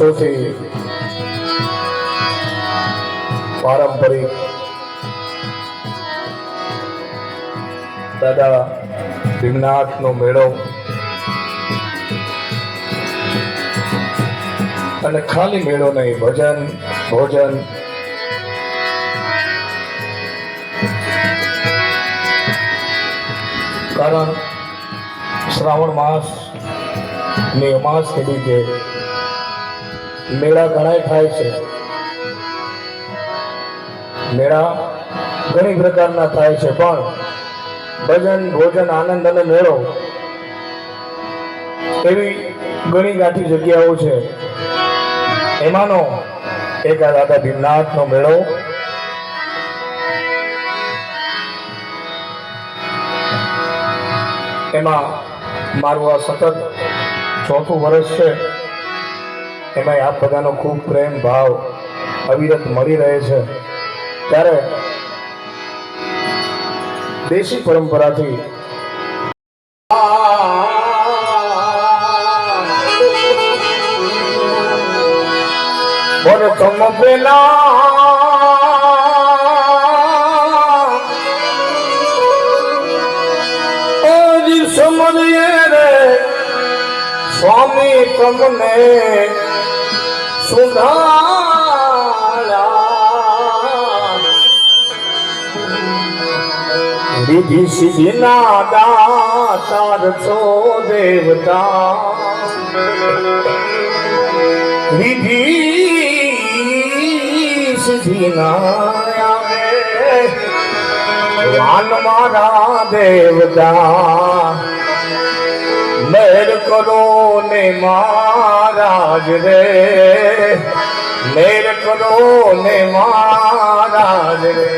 વર્ષોથી પારંપરિક દાદા ભીમનાથનો મેળો અને ખાલી મેળો નહીં, ભજન, ભોજન, કારણ શ્રાવણ માસની અમાસ કીધી કે મેળા ઘણાય થાય છે. મેળા ઘણી પ્રકારના થાય છે, પણ ભજન, ભોજન, આનંદ અને મેળો એવી ઘણી ગાંઠી જગ્યાઓ છે. એમાંનો એક આ દાદા ભીમનાથનો મેળો. એમાં મારું આ સતત ચોથું વર્ષ છે. એમાં આપ બધાનો ખૂબ પ્રેમ, ભાવ, અવિરત મળી રહે છે. ત્યારે દેશી પરંપરાથી બોલો તમ પેલા સમજે રે સ્વામી તમને સુધારા રીધિ સિદ્ધિ ના દાતાર છો દેવતા. રીધિ સિદ્ધિ ના આવે વાન મારા દેવતા. મેર કરો ને મહારાજ રે. મેર કરો ને મહારાજ રે.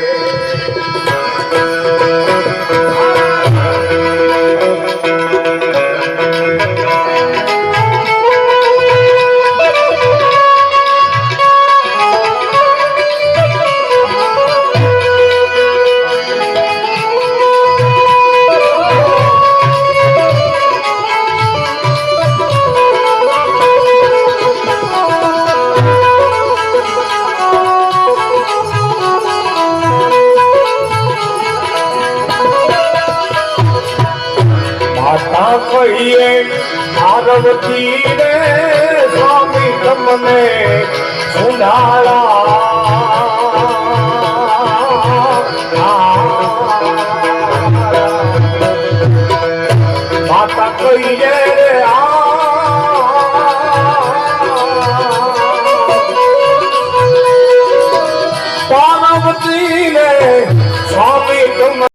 માતા કહીએ પાર્વતી રે સ્વામી તમને સુધાળા માતા કહીએ રે આ પાર્વતી રે સ્વામી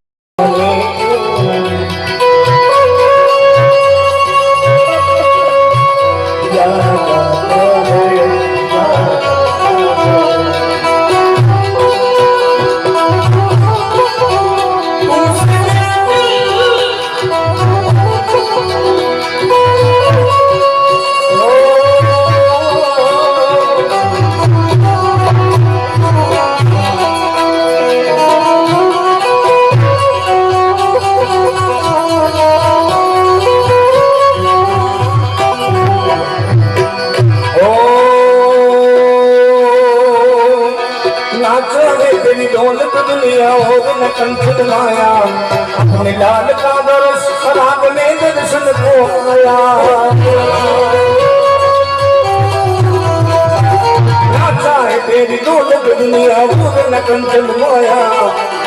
कंचन माया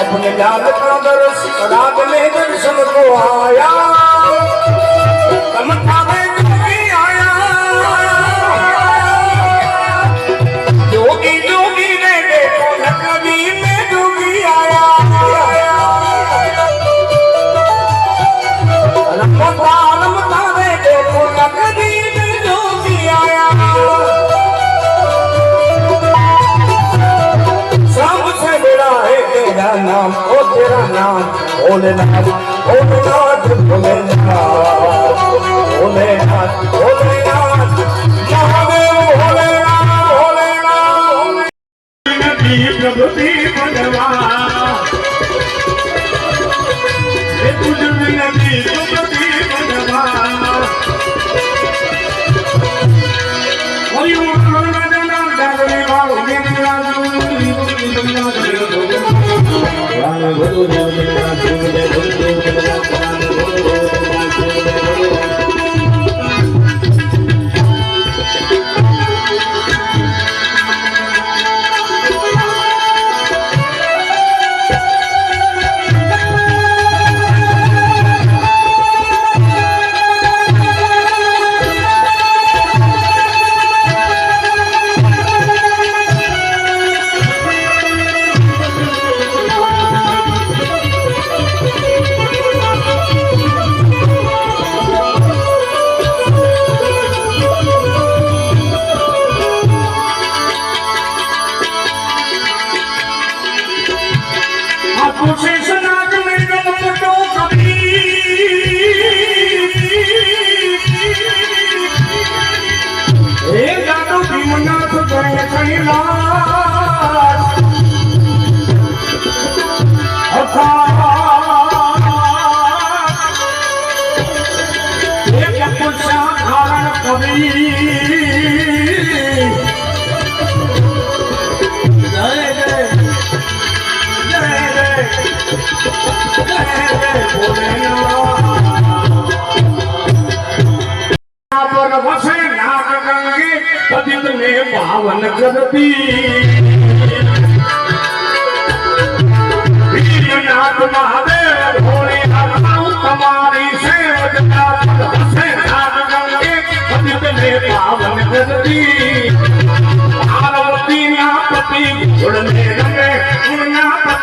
अपने लाल का दरस राग में दर्शन को आया कमता में Oh, my God. પાવન કરતી નાથ મહાદેવ ભોળી તમારી સેવતા પાવન કરતી પાર્વતી ના પતિ ગુણ ને રમે ગુણ ના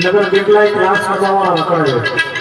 નગર કેટલાય ત્રાસ સજાવવા હતા